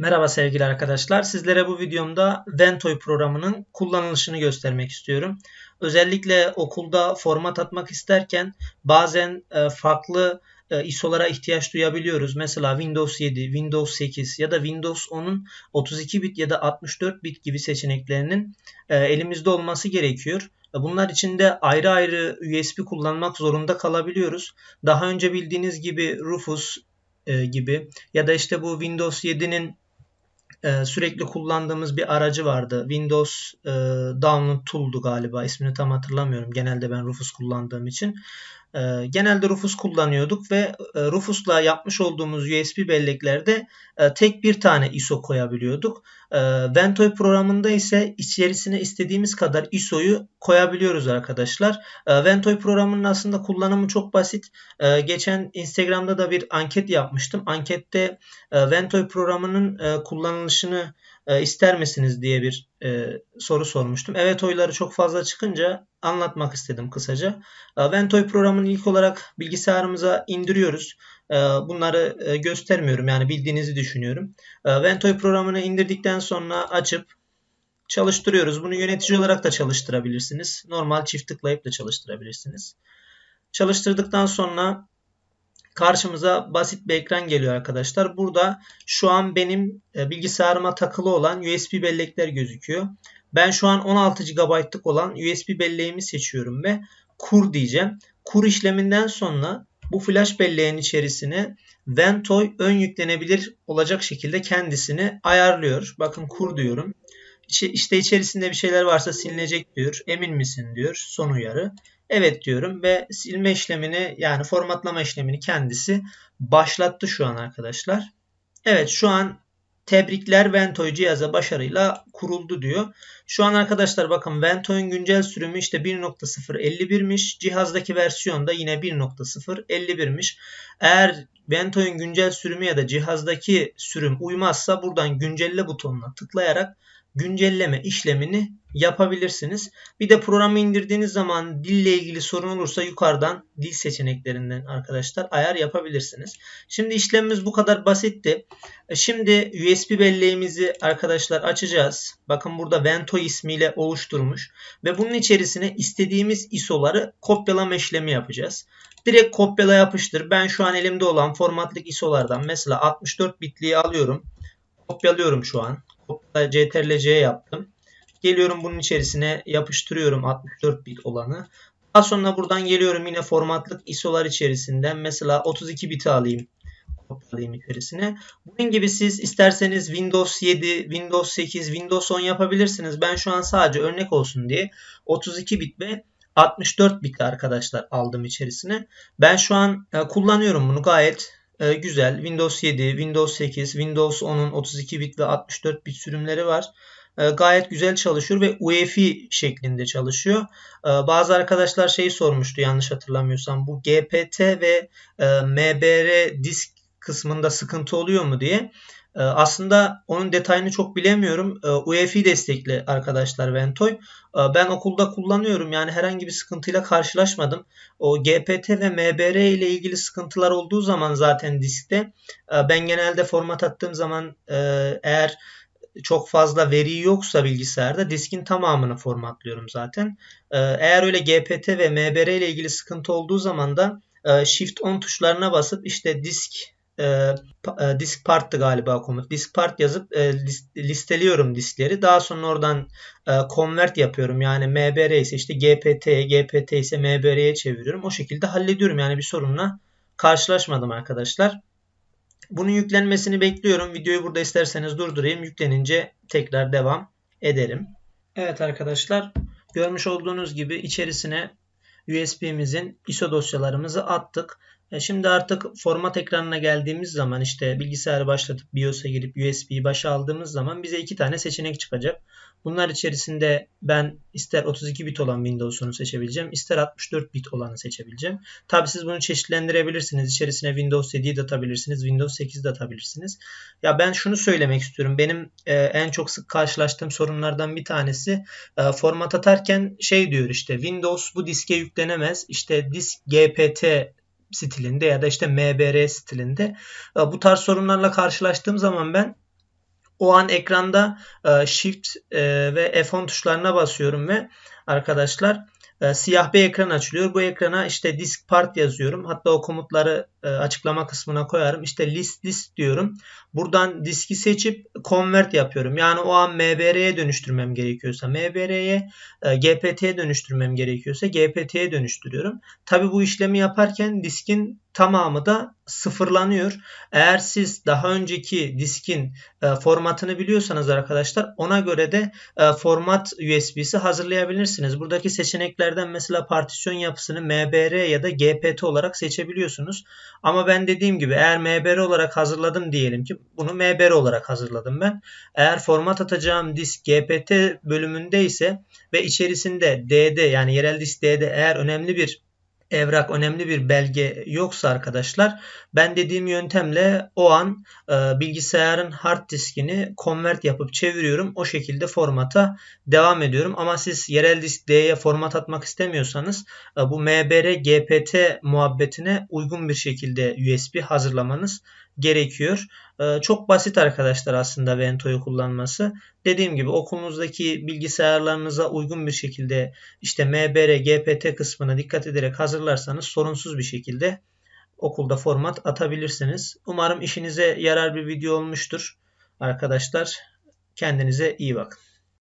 Merhaba sevgili arkadaşlar. Sizlere bu videomda Ventoy programının kullanılışını göstermek istiyorum. Özellikle okulda format atmak isterken bazen e, farklı e, ISO'lara ihtiyaç duyabiliyoruz. Mesela Windows 7, Windows 8 ya da Windows 10'un 32 bit ya da 64 bit gibi seçeneklerinin e, elimizde olması gerekiyor. Bunlar için de ayrı ayrı USB kullanmak zorunda kalabiliyoruz. Daha önce bildiğiniz gibi Rufus gibi ya da işte bu Windows 7'nin e, sürekli kullandığımız bir aracı vardı. Windows e, Download Tool'du galiba. İsmini tam hatırlamıyorum. Genelde ben Rufus kullandığım için. E, genelde Rufus kullanıyorduk ve e, Rufus'la yapmış olduğumuz USB belleklerde e, tek bir tane ISO koyabiliyorduk. E, Ventoy programında ise içerisine istediğimiz kadar ISO'yu koyabiliyoruz arkadaşlar. E, Ventoy programının aslında kullanımı çok basit. Geçen Instagram'da da bir anket yapmıştım. Ankette e, Ventoy programının e, kullanılışını e, ister misiniz diye bir e, soru sormuştum. Evet oyları çok fazla çıkınca anlatmak istedim kısaca. E, Ventoy programını ilk olarak bilgisayarımıza indiriyoruz. E, bunları e, göstermiyorum yani bildiğinizi düşünüyorum. E, Ventoy programını indirdikten sonra açıp çalıştırıyoruz. Bunu yönetici olarak da çalıştırabilirsiniz. Normal çift tıklayıp da çalıştırabilirsiniz. Çalıştırdıktan sonra karşımıza basit bir ekran geliyor arkadaşlar. Burada şu an benim e, bilgisayarıma takılı olan USB bellekler gözüküyor. Ben şu an 16 GB'lık olan USB belleğimi seçiyorum ve kur diyeceğim. Kur işleminden sonra bu flash belleğin içerisine Ventoy ön yüklenebilir olacak şekilde kendisini ayarlıyor. Bakın kur diyorum. İşte içerisinde bir şeyler varsa silinecek diyor. Emin misin diyor. Son uyarı. Evet diyorum ve silme işlemini yani formatlama işlemini kendisi başlattı şu an arkadaşlar. Evet şu an tebrikler Ventoy cihaza başarıyla kuruldu diyor. Şu an arkadaşlar bakın Ventoy'un güncel sürümü işte 1.051'miş. Cihazdaki versiyon da yine 1.051'miş. Eğer Ventoy'un güncel sürümü ya da cihazdaki sürüm uymazsa buradan güncelle butonuna tıklayarak güncelleme işlemini yapabilirsiniz. Bir de programı indirdiğiniz zaman dille ilgili sorun olursa yukarıdan dil seçeneklerinden arkadaşlar ayar yapabilirsiniz. Şimdi işlemimiz bu kadar basitti. E, şimdi USB belleğimizi arkadaşlar açacağız. Bakın burada Vento ismiyle oluşturmuş ve bunun içerisine istediğimiz ISO'ları kopyalama işlemi yapacağız. Direkt kopyala yapıştır. Ben şu an elimde olan formatlık ISO'lardan mesela 64 bitliği alıyorum. Kopyalıyorum şu an. CTRL-C yaptım. Geliyorum bunun içerisine yapıştırıyorum 64 bit olanı. Daha sonra buradan geliyorum yine formatlık ISO'lar içerisinden mesela 32 bit alayım kopyalayayım içerisine. Bunun gibi siz isterseniz Windows 7, Windows 8, Windows 10 yapabilirsiniz. Ben şu an sadece örnek olsun diye 32 bit ve 64 bit arkadaşlar aldım içerisine. Ben şu an e, kullanıyorum bunu gayet e, güzel. Windows 7, Windows 8, Windows 10'un 32 bit ve 64 bit sürümleri var. E, gayet güzel çalışıyor ve UEFI şeklinde çalışıyor. Bazı arkadaşlar şeyi sormuştu yanlış hatırlamıyorsam bu GPT ve MBR disk kısmında sıkıntı oluyor mu diye. Ee, aslında onun detayını çok bilemiyorum. Ee, UEFI destekli arkadaşlar Ventoy. Ee, ben okulda kullanıyorum. Yani herhangi bir sıkıntıyla karşılaşmadım. O GPT ve MBR ile ilgili sıkıntılar olduğu zaman zaten diskte e, ben genelde format attığım zaman e, eğer çok fazla veri yoksa bilgisayarda diskin tamamını formatlıyorum zaten. Eğer öyle GPT ve MBR ile ilgili sıkıntı olduğu zaman da e, Shift 10 tuşlarına basıp işte disk e, e, disk part'tı galiba komut. Disk part yazıp e, list, listeliyorum diskleri. Daha sonra oradan e, convert yapıyorum. Yani MBR ise işte GPT'ye, GPT ise MBR'ye çeviriyorum. O şekilde hallediyorum. Yani bir sorunla karşılaşmadım arkadaşlar. Bunun yüklenmesini bekliyorum. Videoyu burada isterseniz durdurayım. Yüklenince tekrar devam ederim. Evet arkadaşlar görmüş olduğunuz gibi içerisine USB'mizin ISO dosyalarımızı attık. Şimdi artık format ekranına geldiğimiz zaman işte bilgisayarı başlatıp BIOS'a girip USB'yi başa aldığımız zaman bize iki tane seçenek çıkacak. Bunlar içerisinde ben ister 32 bit olan Windows'unu seçebileceğim, ister 64 bit olanı seçebileceğim. Tabi siz bunu çeşitlendirebilirsiniz. İçerisine Windows 7'yi de atabilirsiniz, Windows 8'i de atabilirsiniz. Ya ben şunu söylemek istiyorum. Benim e, en çok sık karşılaştığım sorunlardan bir tanesi e, format atarken şey diyor işte Windows bu diske yüklenemez. İşte disk GPT stilinde ya da işte MBR stilinde. Bu tarz sorunlarla karşılaştığım zaman ben O an ekranda e, Shift e, ve F10 tuşlarına basıyorum ve arkadaşlar e, siyah bir ekran açılıyor. Bu ekrana işte disk part yazıyorum. Hatta o komutları e, açıklama kısmına koyarım. İşte list list diyorum. Buradan diski seçip convert yapıyorum. Yani o an MBR'ye dönüştürmem gerekiyorsa MBR'ye, e, GPT'ye dönüştürmem gerekiyorsa GPT'ye dönüştürüyorum. Tabi bu işlemi yaparken diskin tamamı da sıfırlanıyor. Eğer siz daha önceki diskin e, formatını biliyorsanız arkadaşlar ona göre de e, format USB'si hazırlayabilirsiniz. Buradaki seçeneklerden mesela partisyon yapısını MBR ya da GPT olarak seçebiliyorsunuz. Ama ben dediğim gibi eğer MBR olarak hazırladım diyelim ki bunu MBR olarak hazırladım ben. Eğer format atacağım disk GPT bölümünde ise ve içerisinde DD yani yerel disk DD eğer önemli bir evrak önemli bir belge yoksa arkadaşlar ben dediğim yöntemle o an e, bilgisayarın hard diskini convert yapıp çeviriyorum. O şekilde formata devam ediyorum. Ama siz yerel disk D'ye format atmak istemiyorsanız e, bu MBR GPT muhabbetine uygun bir şekilde USB hazırlamanız gerekiyor. Ee, çok basit arkadaşlar aslında Vento'yu kullanması. Dediğim gibi okulunuzdaki bilgisayarlarınıza uygun bir şekilde işte MBR, GPT kısmına dikkat ederek hazırlarsanız sorunsuz bir şekilde okulda format atabilirsiniz. Umarım işinize yarar bir video olmuştur. Arkadaşlar kendinize iyi bakın.